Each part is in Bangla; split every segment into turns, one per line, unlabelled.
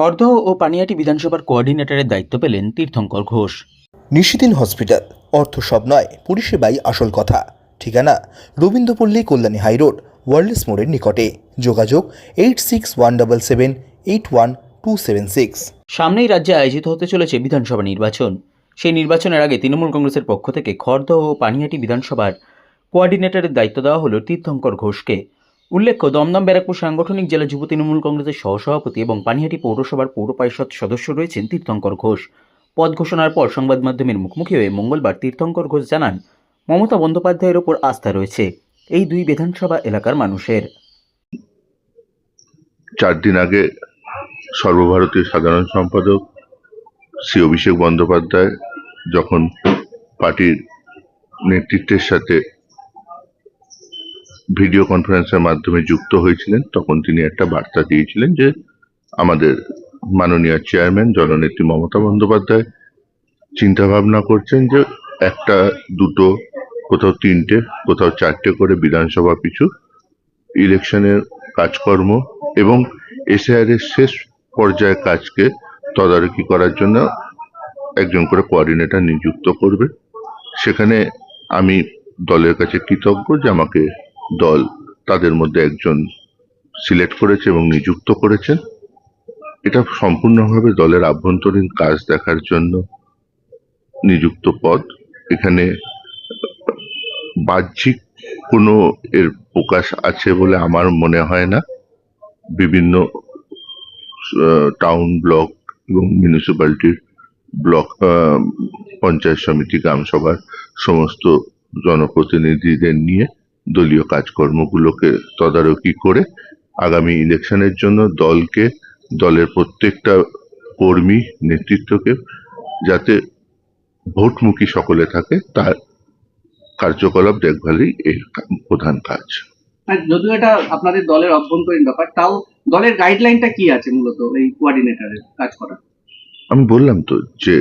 খড়দহ ও পানিয়াটি বিধানসভার কোঅর্ডিনেটরের দায়িত্ব পেলেন তীর্থঙ্কর ঘোষ।
নিশিদিন হসপিটাল অর্থ সব নয় পরিষেবাই আসল কথা। ঠিকানা রবীন্দ্রপল্লী কল্যাণী হাইরোড ওয়ার্ল্ডস মোড়ের নিকটে। যোগাযোগ eight six one double seven eight one two seven six.
সামনেই রাজ্যে আয়োজিত হতে চলেছে বিধানসভা নির্বাচন। সেই নির্বাচনের আগে তৃণমূল কংগ্রেসের পক্ষ থেকে খড়দহ ও পানিহাটি বিধানসভার কোঅর্ডিনেটরের দায়িত্ব দেওয়া হলো তীর্থঙ্কর ঘোষকে। উল্লেখ্য, দমদম, ব্যারাকপুর সাংগঠনিক জেলা যুব তৃণমূল কংগ্রেসের সহসভাপতি এবং পানিহাটি পৌরসভার পৌর পরিষদ সদস্য রয়েছেন তীর্থঙ্কর ঘোষ। পদ ঘোষণার পর সংবাদ মাধ্যমের মুখোমুখি হয়ে মঙ্গলবার তীর্থঙ্কর ঘোষ জানান, মমতা বন্দ্যোপাধ্যায়ের ওপর আস্থা রয়েছে। এই দুই বিধানসভা এলাকার মানুষের।
চার দিন আগে সর্বভারতীয় সাধারণ সম্পাদক শ্রী অভিষেক বন্দ্যোপাধ্যায় যখন পার্টির নেতৃত্বের সাথে ভিডিও কনফারেন্সের মাধ্যমে যুক্ত হয়েছিলেন। তখন তিনি একটা বার্তা দিয়েছিলেন যে, আমাদের মাননীয় চেয়ারম্যান, জননেত্রী মমতা বন্দ্যোপাধ্যায় চিন্তা ভাবনা করছেন যে, একটা, দুটো, কোথাও তিনটে, কোথাও চারটে করে বিধানসভা পিছু ইলেকশনের কাজকর্ম এবং এসআইআর এর শেষ পর্যায়ের কাজকে তদারকি করার জন্য একজন করে কোঅর্ডিনেটর নিযুক্ত করবে। সেখানে আমি দলের কাছে কৃতজ্ঞ যে, আমাকে দল তাদের মধ্যে একজন সিলেক্ট করেছে এবং নিযুক্ত করেছেন। এটা সম্পূর্ণভাবে দলের আভ্যন্তরীণ কাজ দেখার জন্য নিযুক্ত পদ। এখানে বাহ্যিক কোনো এর প্রকাশ আছে বলে আমার মনে হয় না। বিভিন্ন টাউন ব্লক এবং মিউনিসিপ্যালিটির ব্লক পঞ্চায়েত সমিতি, গ্রামসভার সমস্ত জনপ্রতিনিধিদের নিয়ে দলীয় কাজকর্মগুলোকে তদারকি করে আগামী ইলেকশনের জন্য দলকে দলের প্রত্যেকটা কর্মী নেতৃত্বকে যাতে ভোটমুখী সকলে থাকে তার কার্যকলাপ দেখভালই এর প্রধান কাজ।
আর যদিও এটা আপনাদের দলের অভ্যন্তরীণ ব্যাপার তাও দলের গাইডলাইনটা কি আছে মূলত এই কোঅর্ডিনেটরের কাজ করা
আমি বললাম তো যে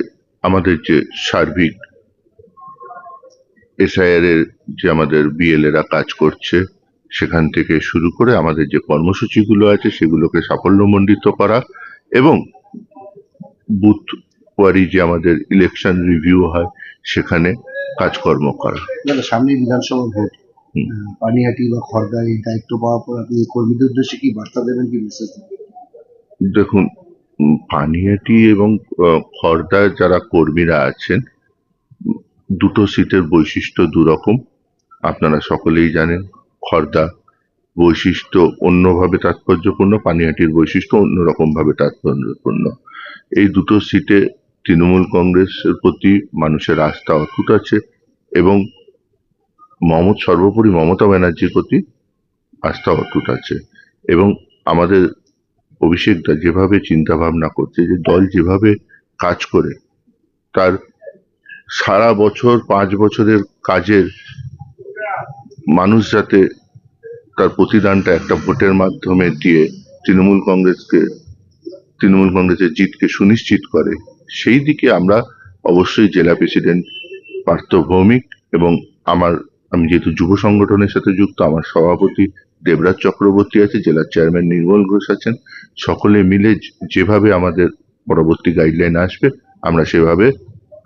আমাদের যে সার্বিক এসআইআর এর যে আমাদের বিএল এরা কাজ করছে সেখান থেকে শুরু করে আমাদের যে কর্মসূচিগুলো আছে সেগুলোকে সাফল্যমণ্ডিত করা এবং বুথ ওয়ারি যে আমাদের ইলেকশন রিভিউ হয় সেখানে কাজকর্ম করা।
সামনে বিধানসভা ভোট। পানিহাটি বা এই দায়িত্ব পাওয়ার পর আপনি কর্মীদের উদ্দেশ্যে কি বার্তা দেবেন কি মেসেজ
দেখুন পানিহাটি এবং আহ, যারা কর্মীরা আছেন দুটো সিটের বৈশিষ্ট্য দুরকম, আপনারা সকলেই জানেন, খর্দা বৈশিষ্ট্য অন্যভাবে তাৎপর্যপূর্ণ পানিহাটির বৈশিষ্ট্য অন্যরকম ভাবে তাৎপর্যপূর্ণ। এই দুটো সিটে তৃণমূল কংগ্রেসের প্রতি মানুষের আস্থা অটুট আছে এবং মমতা, সর্বোপরি মমতা ব্যানার্জির প্রতি আস্থা অটুট আছে এবং আমাদের অভিষেকদা যেভাবে চিন্তা ভাবনা করছে যে দল যেভাবে কাজ করে, তার সারা বছর, পাঁচ বছরের কাজের মানুষ যাতে তার প্রতিদানটা একটা ভোটের মাধ্যমে দিয়ে তৃণমূল কংগ্রেসকে, তৃণমূল কংগ্রেসের জিতকে সুনিশ্চিত করে, সেই দিকে আমরা অবশ্যই জেলা প্রেসিডেন্ট পার্থ ভৌমিক এবং আমার, আমি যেহেতু যুব সংগঠনের সাথে যুক্ত, আমার সভাপতি দেবরাজ চক্রবর্তী আছে জেলার চেয়ারম্যান নির্মল ঘোষ আছেন, সকলে মিলে যেভাবে আমাদের পরবর্তী গাইডলাইন আসবে, আমরা সেভাবে